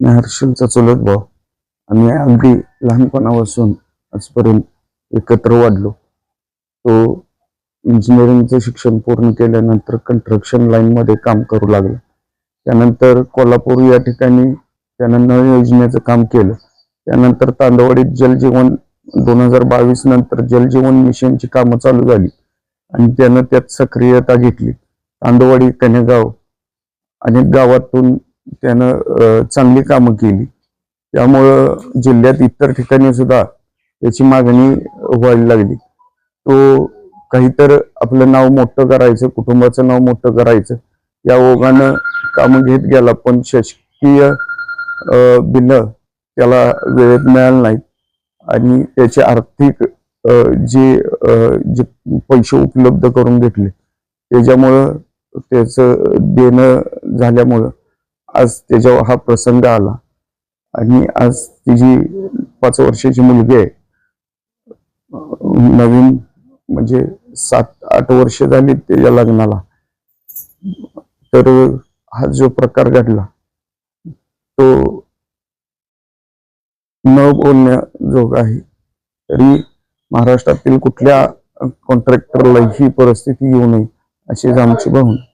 मी हर्षलचा चुलत भाऊ. आम्ही अगदी लहानपणापासून आजपर्यंत एकत्र वाढलो. तो इंजिनिअरिंगचं शिक्षण पूर्ण केल्यानंतर कन्स्ट्रक्शन लाईनमध्ये काम करू लागला. त्यानंतर कोल्हापूर या ठिकाणी त्यानं नळ योजनेचं काम केलं. त्यानंतर तांदवाडीत जलजीवन दोन हजार बावीस नंतर जलजीवन मिशनची कामं चालू झाली आणि त्यानं त्यात सक्रियता घेतली. तांदवाडी कनेगाव अनेक गावातून त्यानं चांगली कामं केली. त्यामुळं जिल्ह्यात इतर ठिकाणी सुद्धा त्याची मागणी व्हायला लागली. तो काहीतर आपलं नाव मोठं करायचं कुटुंबाचं नाव मोठं करायचं या ओघानं कामं घेत गेला. पण शासकीय बिलं त्याला वेळेत मिळालं नाहीत. आणि त्याचे आर्थिक जे जे पैसे उपलब्ध करून घेतले त्याच्यामुळं त्याचं देणं झाल्यामुळं आज त्याच्यावर हा प्रसंग आला. आणि आज तिची पाच वर्षाची मुलगी आहे नवीन म्हणजे सात आठ वर्ष झाली त्याच्या लग्नाला. तर हा जो प्रकार घडला तो न बोलण्याजोग आहे. तरी महाराष्ट्रातील कुठल्या कॉन्ट्रॅक्टरला ही परिस्थिती येऊ नये अशीच आमची भावना